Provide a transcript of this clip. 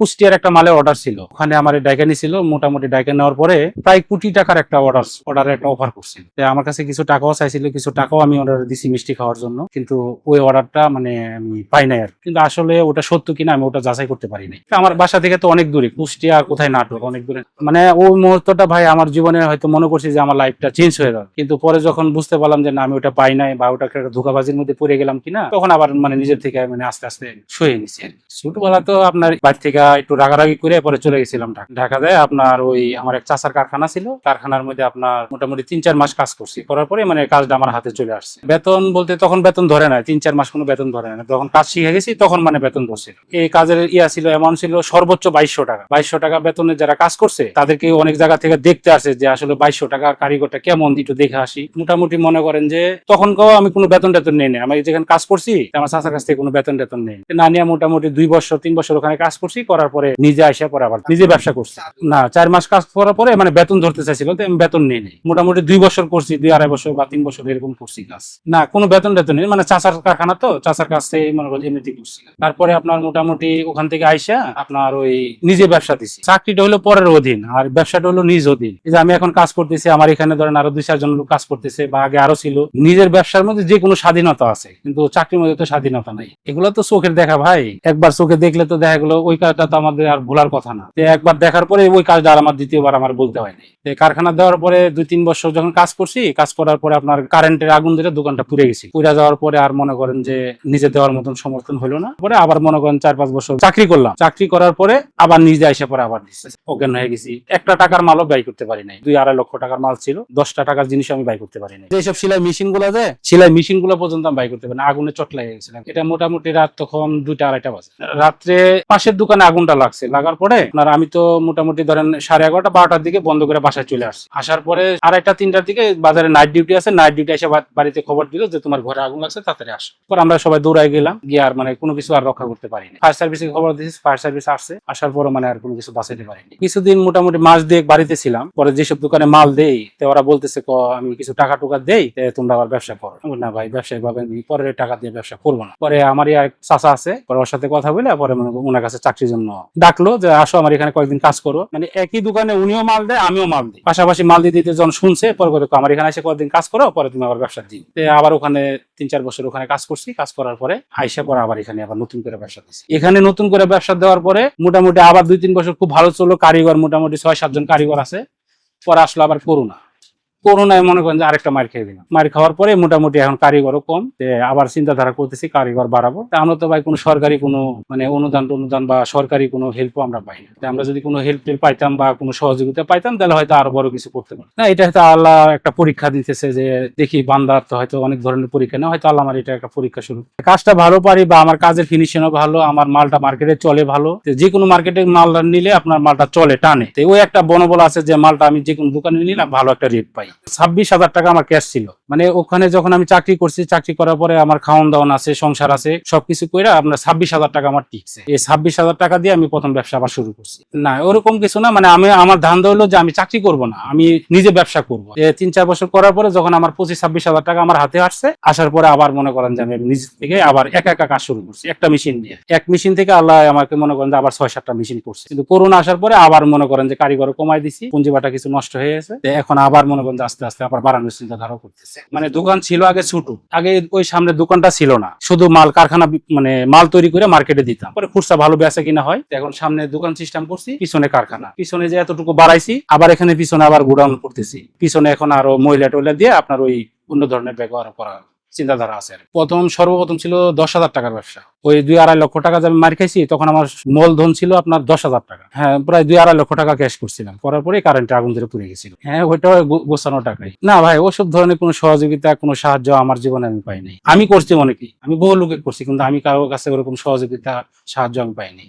কুষ্টিয়ার একটা মালের অর্ডার ছিল। ওখানে আমার ডাইকা ছিল, মোটামুটি ডাইকা নেওয়ার পরে প্রায় কোটি টাকার একটা অর্ডার অর্ডারের একটা অফার করছিল। আমার কাছে কিছু টাকাও চাইছিল, কিছু টাকাও আমি অর্ডার দিছি মিষ্টি খাওয়ার জন্য। কিন্তু ওই অর্ডারটা মানে আমি পাই নাই আর। কিন্তু আসলে ওটা সত্য কিনা আমি ওটা যাচাই করতে পারি নাই। আমার বাসা থেকে তো অনেক দূরে, কুষ্টিয়া কোথায় নাটক অনেক দূরে। মানে ওই মুহূর্তটা ভাই আমার জীবনে হয়তো মনে করছি যে আমার লাইফটা চেঞ্জ হয়ে যাবে কিন্তু পরে যখন বুঝতে পারলাম যে না, আমি ওটা পাই নাই বা ওটা একটা ধোকাবাজির মধ্যে পড়ে গেলাম কিনা, তখন আবার মানে নিজের থেকে মানে আস্তে আস্তে সয়ে নিছি ছোটবেলা তো আপনার বাড়ি থেকে একটু রাগারাগি করে পরে চলে গেছিলাম ঢাকা। ঢাকা যায় আপনার ওই আমার এক চাচার কারখানা ছিল। কারখানার মধ্যে আপনার মোটামুটি তিন চার মাস কাজ করছি। করার পরে মানে কাজটা আমার হাতে চলে আসছে। বেতন বলতে তখন বেতন ধরে না তিন চার মাস কোনো বেতন ধরে না যখন কাজ শিখে গেছি তখন মানে বেতন ধরছিল। এই কাজের ইয়া ছিল অ্যামাউন্ট ছিল সর্বোচ্চ বাইশশো টাকা। বাইশশো টাকা বেতনে যারা কাজ করছে, তাদেরকে অনেক জায়গা থেকে দেখতে আসে যে আসলে বাইশশো টাকা কারিগরটা কেমন, একটু দেখে আসি। মোটামুটি মনে করেন যে তখন কেউ আমি কোনো বেতন টেতন নেই আমি যেখানে কাজ করছি, আমার চাচার কাছ থেকে কোনো বেতন টেতন নেই না নিয়ে মোটামুটি দুই বছর, তিন বছর ওখানে কাজ করছি করার পরে নিজে আসে পরে আবার নিজে ব্যবসা করছি। না, চার মাস কাজ করার পরে মানে বেতন ধরতে চাইছিল, তো আমি বেতন নেই নেই। মোটামুটি দুই বছর করছি, দুই আড়াই বছর বা তিন বছর এরকম করছি কাজ। না, কোনো বেতন টেতন নেই মানে চাচার কারখানা তো, চাচার কাছ থেকে মনে করেন এমনিতে করছি। তারপরে আপনার মোটামুটি ওখান থেকে আইসা আপনার ওই নিজে ব্যবসা দিছি। চাকরিটা হলো পরের অধীন, আর ব্যবসাটা হলো নিজ অধীন। যে আমি এখন কাজ করতেছি, আমার এখানে ধরেন আরও দুই চারজন লোক কাজ করতেছে, বা আগে আরও ছিল। নিজের ব্যবসার মধ্যে যে কোনো স্বাধীনতা আছে, কিন্তু চাকরির মধ্যে তো স্বাধীনতা নাই। এগুলো তো চোখের দেখা ভাই। একবার চোখে দেখলে তো দেখা গেলো, ওই কাজটা তো আমাদের আর ভোলার কথা না। একবার দেখার পরে ওই কাজটা আর আমার দ্বিতীয়বার আমার বলতে হয়নি। কারখানা দেওয়ার পরে দুই তিন বছর যখন কাজ করছি, কাজ করার পরে আপনার কারেন্টের আগুন ধরে দোকানটা পুড়ে গেছি। পুড়ে যাওয়ার পরে আর মনে করেন যে নিজে দেওয়ার মতন সমর্থন হলো না। পরে আবার মনে করেন চার পাঁচ বছর চাকরি করলাম। চাকরি করার পরে আবার নিজে এসে পরে আবার দিচ্ছে অজ্ঞান হয়ে গেছি। একটা টাকার মালও ব্যয় করতে পারি নাই। দুই আড়াই লক্ষ টাকার মাল ছিল। দশটা টাকার জিনিস আমি ব্যয় করতে পারি নাই। যেসব সেলাই মেশিনগুলো দেয় সেলাই মেশিনগুলো পর্যন্ত আমি ব্যয় করতে পারি আগুনে চট লেগে গেছিলাম। এটা মোটামুটি রাত তখন দুইটা আড়াইটা বাজে। রাত্রে পাশের দোকানে আগুনটা লাগছে। লাগার পরে আপনার আমি তো মোটামুটি ধরেন সাড়ে এগারোটা, বারোটার দিকে বন্ধ করে বাসায় চলে আসছি। আসার পরে আড়াইটা, তিনটার দিকে বাজারে নাইট ডিউটি আছে। নাইট ডিউটি এসে বাড়িতে খবর দিল যে তোমার ঘরে আগুন লাগছে, তাড়াতাড়ি আসো। পর আমরা সবাই দৌড়াই গেলাম, গিয়ে আর মানে কোনো কিছু আর রক্ষা করতে পারিনি। ফায়ার সার্ভিসে খবর দিয়েছি ফায়ার সার্ভিস আসছে। আসার পরে মানে আর কোনো কিছু বাঁচাইতে পারিনি। কিছুদিন মোটামুটি মাস দিয়ে বাড়িতে ছিলাম। পরে যেসব দোকানে মাল দেই, তো ওরা বলতেছে আমি কিছু টাকা টুকা দেই তোমরা আবার ব্যবসা করো। না ভাই, ব্যবসায়ী ভাবে পরে টাকা দিয়ে ব্যবসা করব না। পরে আমারই এক চাচা আছে, পরে ওর সাথে কথা বলে, পরে ওনার কাছে চাকরির জন্য ডাকলো যে, আসো, আমার এখানে কয়েকদিন কাজ করো। মানে একই দোকানে উনিও মাল দেয়, আমিও মাল দিই। পাশাপাশি মাল দিতে দিতে যখন শুনছে, পরে করে আমার এখানে এসে কয়েকদিন কাজ করো, পরে তুমি আবার ব্যবসা দিই আবার ওখানে তিন চার বছর ওখানে কাজ করছি, কাজ করার পরে আইসা পরে আবার এখানে আবার নতুন করে ব্যবসা দিচ্ছি এখানে নতুন করে ব্যবসা দেওয়ার পরে মোটামুটি আবার দুই তিন বছর খুব ভালো চলো কারিগর মোটামুটি ছয় সাতজন কারিগর আছে, পরে আসলো আবার করোনা করোনায় মনে করেন যে আরেকটা মার খেয়ে দিলাম। মার খাওয়ার পরে মোটামুটি এখন কারিগরও কম তে আবার চিন্তাধারা করতেছি কারিগর বাড়াবো। তা আমরা তো ভাই কোনো সরকারি কোনো মানে অনুদান অনুদান বা সরকারি কোনো হেল্পও আমরা পাই না। আমরা যদি কোনো হেল্প টেল্প পাইতাম বা কোনো সহযোগিতা পাইতাম, তাহলে হয়তো আরও বড় কিছু করতে পারতাম। না, এটা হয়তো আল্লাহ একটা পরীক্ষা দিতেছে যে দেখি বান্দার তো হয়তো অনেক ধরনের পরীক্ষা না হয়তো আল্লাহ আমার এটা একটা পরীক্ষা শুরু। কাজটা ভালো পারি বা আমার কাজের ফিনিশিংও ভালো, আমার মালটা মার্কেটে চলে ভালো, যে কোনো মার্কেটে মাল নিলে আপনার মালটা চলে, টানে। তো ওই একটা বনবল আছে যে মালটা আমি যে কোনো দোকানে নিলাম, ভালো একটা রেট পাই। ছাব্বিশ হাজার টাকা আমার ক্যাশ ছিল। মানে ওখানে যখন আমি চাকরি করছি, চাকরি করার পরে আমার খাওয়ান দাওয়ান আছে, সংসার আছে, সবকিছু করে আপনার ছাব্বিশ হাজার টাকা আমার টিকছে এই ছাব্বিশ হাজার টাকা দিয়ে আমি প্রথম ব্যবসা আবার শুরু করছি। না, ওরকম কিছু না মানে আমি, আমার ধান্দা হলো যে আমি চাকরি করব না, আমি নিজে ব্যবসা করব। তিন চার বছর করার পরে যখন আমার পঁচিশ ছাব্বিশ হাজার টাকা আমার হাতে আসছে, আসার পরে আবার মনে করেন যে আমি নিজ থেকে আবার একা একা কাজ শুরু করছি, একটা মেশিন দিয়ে এক মেশিন থেকে আল্লাহ আমাকে মনে করেন যে আবার ছয় সাতটা মেশিন করছে। কিন্তু করোনা আসার পরে আবার মনে করেন যে কারিগর কমাই দিছি, পুঁজিবাটা কিছু নষ্ট হয়ে গেছে। এখন আবার মনে করেন যে আস্তে আস্তে আবার বাড়ানোর চিন্তাধারা করতেছে। মানে দোকান ছিল আগে ছোট আগে ওই সামনে দোকানটা ছিল না। শুধু মাল কারখানা মানে মাল তৈরি করে মার্কেটে দিতাম। পরে খুচরা ভালো বেচা কিনা হয় এখন সামনে দোকান সিস্টেম করছি পিছনে কারখানা। পিছনে যে এতটুকু বাড়াইছি আবার এখানে পিছনে আবার গোডাউন করতেছি। পিছনে এখন আরও ময়লা টয়লা দিয়ে আপনার ওই অন্য ধরনের ব্যবহার করা চিন্তাধারা আছে প্রথম সর্বপ্রথম ছিল দশ হাজার টাকার ব্যবসা। ওই দুই আড়াই লক্ষ টাকা আমি মার খাইছি, তখন আমার মূলধন ছিল আপনার দশ হাজার টাকা। হ্যাঁ প্রায় দুই আড়াই লক্ষ টাকা ক্যাশ করছিলাম। করার পরে কারেন্টে আগুন ধরে পুড়ে গেছিল। হ্যাঁ ওইটা গোছানো টাকাই। না ভাই, ওসব ধরনের কোনো সহযোগিতা, কোনো সাহায্য আমার জীবনে আমি পাইনি। আমি করছি অনেকেই আমি বহু লোকে করছি, কিন্তু আমি কারোর কাছে ওরকম সহযোগিতা, সাহায্য আমি পাইনি।